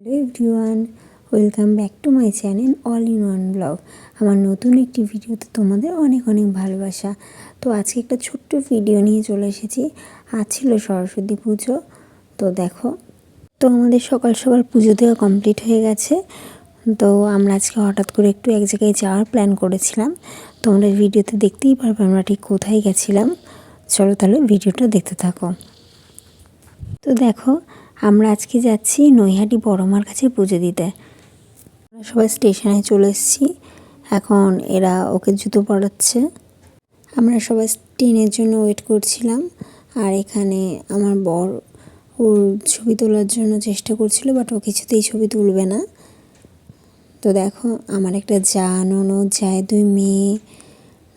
Everyone welcome back to my channel all in one blog আমার নতুন একটি ভিডিওতে তোমাদের অনেক অনেক ভালোবাসা। তো আজকে একটা ছোট্ট ভিডিও নিয়ে চলে এসেছি। আজ ছিল সরস্বতী পুজো। তো দেখো, তো আমাদের সকাল সকাল পুজো দেওয়া কমপ্লিট হয়ে গেছে। তো আমরা আজকে হঠাৎ করে একটু এক জায়গায় যাওয়ার প্ল্যান করেছিলাম। তোমরা ভিডিওতে দেখতেই পারবে আমরা ঠিক কোথায় গেছিলাম। চলো তাহলে ভিডিওটা দেখতে থাকো। তো দেখো আমরা আজকে যাচ্ছি নৈহাটি বড়মার কাছে পুজো দিতে। আমরা সবাই স্টেশনে চলে এসেছি। এখন এরা ওকে জুতো পড়াচ্ছে আমরা সবাই ট্রেনের জন্য ওয়েট করছিলাম। আর এখানে আমার বর ওর ছবি তোলার জন্য চেষ্টা করছিল, বাট ও কিছুতেই ছবি তুলবে না। তো দেখো, আমার একটা যা ননদ যায় দুই মেয়ে,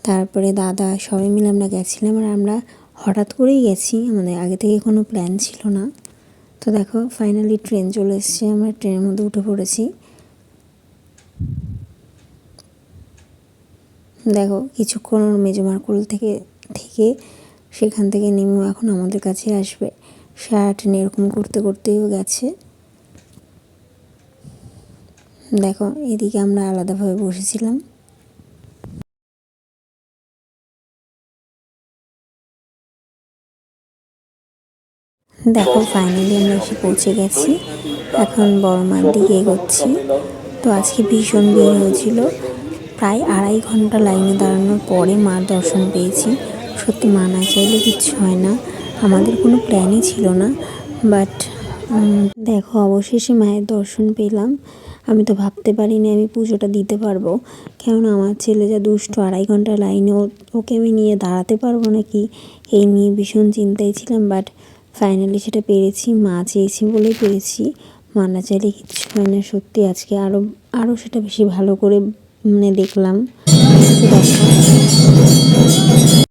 তারপরে দাদা, সবাই মিলে আমরা গেছিলাম। আর আমরা হঠাৎ করেই গেছি। আমাদের আগে থেকে কোনো প্ল্যান ছিল না। তো দেখো ফাইনালি ট্রেন চলে এসছে, আমরা ট্রেনের মধ্যে উঠে পড়েছি। দেখো, কিছুক্ষণ ওর মেজমার কোল থেকে থেকে সেখান থেকে নেমে এখন আমাদের কাছে আসবে। সারাদিন এরকম করতে করতেও গেছে। দেখো, এদিকে আমরা আলাদাভাবে বসেছিলাম। দেখো ফাইনালি আমরা এসে পৌঁছে গেছি। এখন বড় মার দিকে এগোচ্ছি। তো আজকে ভীষণ ভিড় হয়েছিল। প্রায় আড়াই ঘণ্টা লাইনে দাঁড়ানোর পরে মার দর্শন পেয়েছি। সত্যি মা না চাইলে কিচ্ছু হয় না। আমাদের কোনো প্ল্যানই ছিল না। বাট দেখো, অবশেষে মায়ের দর্শন পেলাম। আমি তো ভাবতে পারিনি আমি পুজোটা দিতে পারব। কেননা আমার ছেলে যা দুষ্ট, আড়াই ঘণ্টা লাইনে ওকে আমি নিয়ে দাঁড়াতে পারব নাকি, এই নিয়ে ভীষণ চিন্তায় ছিলাম। বাট ফাইনালি সেটা পেরেছি, মা চেয়েছি বলেই পেরেছি। মা না চাইলে কিচ্ছু হয় না, সত্যি আজকে আরও আরও সেটা বেশি ভালো করে মানে দেখলাম।